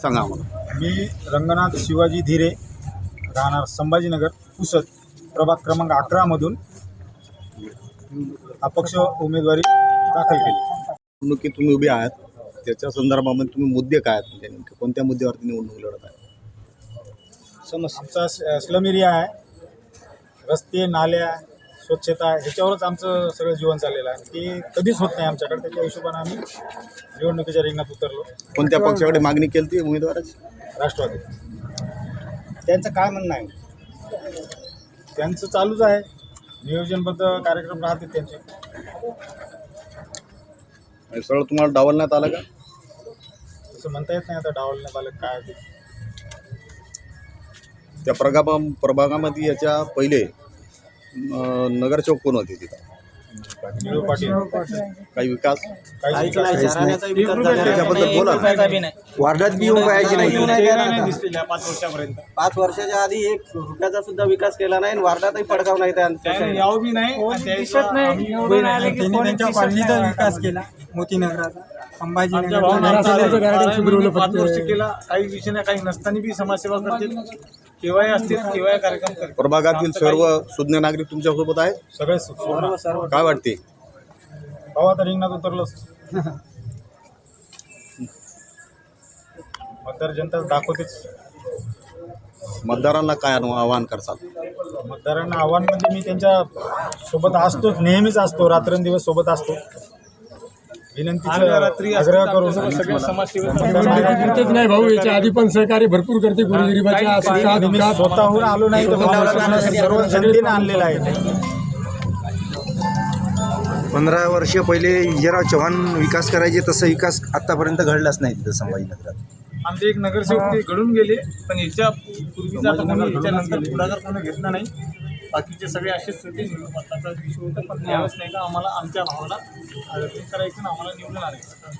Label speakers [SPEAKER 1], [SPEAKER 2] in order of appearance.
[SPEAKER 1] सांगा आम्हाला.
[SPEAKER 2] मी रंगनाथ शिवाजी धीरे राहणार संभाजीनगर पुसद प्रभाग क्रमांक अकरामधून अपक्ष उमेदवारी दाखल केली.
[SPEAKER 1] निवडणुकीत तुम्ही उभे आहात. त्याच्या संदर्भामध्ये तुम्ही मुद्दे काय आहेत म्हणजे नेमके? कोणत्या मुद्द्यावरती निवडणूक लढत आहे?
[SPEAKER 2] आमचा स- स्लम एरिया आहे. रस्ते नाल्या स्वच्छता ह्याच्यावरच आमचं सगळं जीवन चाललेलं आहे. ते कधीच होत नाही आमच्याकडे. त्याच्या हिशोबाने आम्ही निवडणुकीच्या रिंगणात उतरलो.
[SPEAKER 1] कोणत्या पक्षाकडे मागणी केली ती उमेदवाराची?
[SPEAKER 2] राष्ट्रवादी.
[SPEAKER 3] त्यांचं काय म्हणणं आहे?
[SPEAKER 2] त्यांचं चालूच आहे. नियोजनबद्ध कार्यक्रम राहते त्यांचे.
[SPEAKER 1] सरळ तुम्हाला डावलण्यात आलं का?
[SPEAKER 2] तसं म्हणता येत नाही आता डावलण्यात आलं काय ते.
[SPEAKER 1] त्या प्रभाग प्रभागामध्ये याच्या पहिले अं, नगरसेवक कोण होते तिथं? काही विकास. त्याच्याबद्दल बोला ना.
[SPEAKER 3] वार्डात बी येऊन पाहिजे नाही?
[SPEAKER 2] पाच वर्षापर्यंत.
[SPEAKER 3] पाच वर्षाच्या आधी एक रुपयाचा सुद्धा विकास केला नाही आणि वार्डातही पडगाव नाही त्या
[SPEAKER 2] यावं बी नाही. आणि त्याशिवाय
[SPEAKER 4] त्यांनी त्यांच्या कॉलनीचा विकास केला. मोतीनगराचा.
[SPEAKER 2] आमच्या भावना
[SPEAKER 4] संभाजीनगर
[SPEAKER 2] पाच वर्ष केला. काही विषय नाही काही नसताना बी समाजसेवा करतील. केव्हाही असतील केव्हाही कार्यक्रम करतील.
[SPEAKER 1] प्रभागातील सर्व सुज्ञ नागरिक तुमच्यासोबत आहेत?
[SPEAKER 2] सगळे सर्व
[SPEAKER 1] काय वाटते?
[SPEAKER 2] भाऊ आता रिंगणात उतरलोच मतदार जनता दाखवतेच.
[SPEAKER 1] मतदारांना काय आव्हा- आवाहन करसाल
[SPEAKER 2] मतदारांना आव्हान म्हणजे मी त्यांच्यासोबत असतोच नेहमीच असतो रात्रंदिवस सोबत असतो. विनंतीचं आग्रह करून सगळे
[SPEAKER 4] करतेच नाही भाऊ याच्या आधी पण सहकार्य भरपूर करते गोरगरिबाच्या.
[SPEAKER 2] स्वतःहून आलो नाही सर्व जनतेने आणलेलं आहे.
[SPEAKER 5] पंधरा वर्ष पहिले विजयराव चव्हाण विकास करायचे तसं विकास आतापर्यंत घडलाच नाही तिथं संभाजीनगरात
[SPEAKER 2] आमचे एक नगरसेवक ते घडून गेले पण याच्या पूर्वीचा आता कोणी याच्यानंतर पुढाकार कोणी घेतला नाही. बाकीचे सगळे असेच होते मतदाचा इशू होता पण त्यावेळेस नाही का? आम्हाला आमच्या भावाला करायचं आणि आम्हाला निवडून आणायचं.